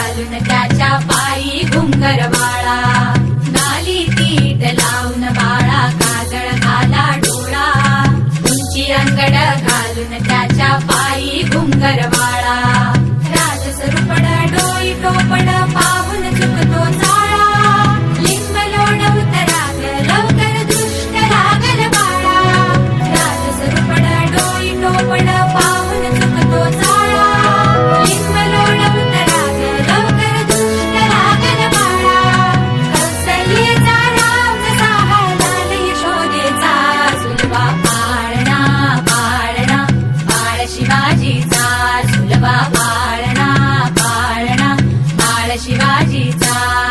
घालून त्याच्या पायी घुंगर बाळा. नाली तीट लावून बाळा काजळ घाला डोळा. तुमची अंगड घालून त्याच्या पायी घुंगर शिवाजीचा.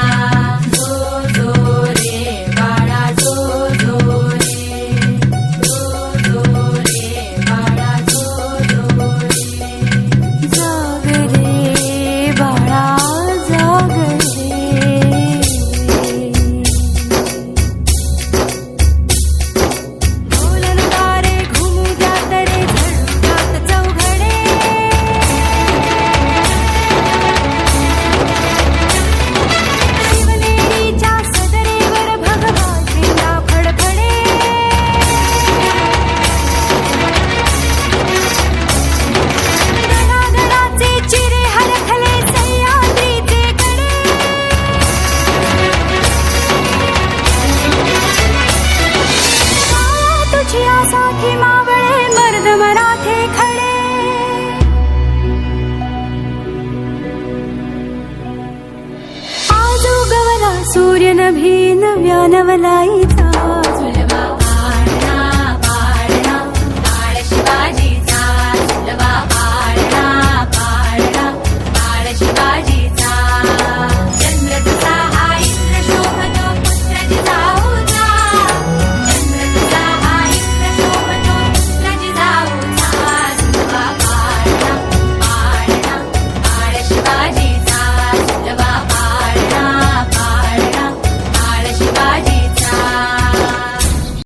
सूर्यनभी नव्या नवलाईचा